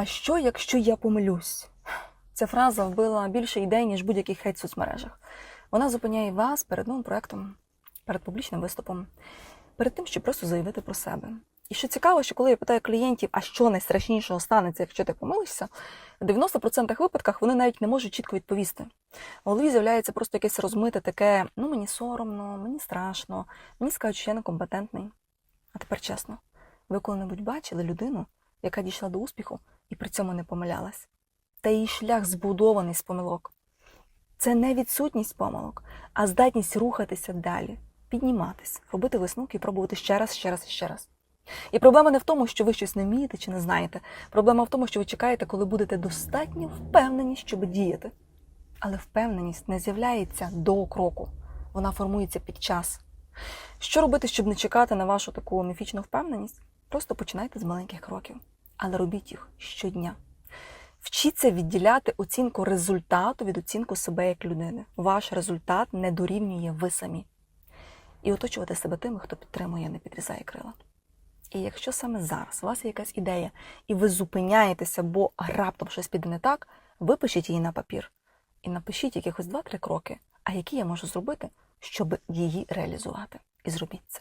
А що, якщо я помилюсь? Ця фраза вбила більше ідей, ніж будь-який хейт в соцмережах. Вона зупиняє вас перед новим проектом, перед публічним виступом, перед тим, щоб просто заявити про себе. І що цікаво, що коли я питаю клієнтів, а що найстрашнішого станеться, якщо ти помилишся, в 90% випадках вони навіть не можуть чітко відповісти. В голові з'являється просто якесь розмите таке: ну мені соромно, мені страшно, мені скажуть, що я некомпетентний. А тепер чесно, ви коли-небудь бачили людину, яка дійшла до успіху і при цьому не помилялась? Та її шлях збудований з помилок. Це не відсутність помилок, а здатність рухатися далі, підніматись, робити висновки і пробувати ще раз, ще раз і ще раз. І проблема не в тому, що ви щось не вмієте чи не знаєте. Проблема в тому, що ви чекаєте, коли будете достатньо впевнені, щоб діяти. Але впевненість не з'являється до кроку, вона формується під час. Що робити, щоб не чекати на вашу таку міфічну впевненість? Просто починайте з маленьких кроків, але робіть їх щодня. Вчіться відділяти оцінку результату від оцінку себе як людини. Ваш результат не дорівнює ви самі. І оточувати себе тими, хто підтримує, не підрізає крила. І якщо саме зараз у вас є якась ідея, і ви зупиняєтеся, бо раптом щось піде не так, випишіть її на папір і напишіть якихось 2-3 кроки, а які я можу зробити, щоб її реалізувати. І зробіть це.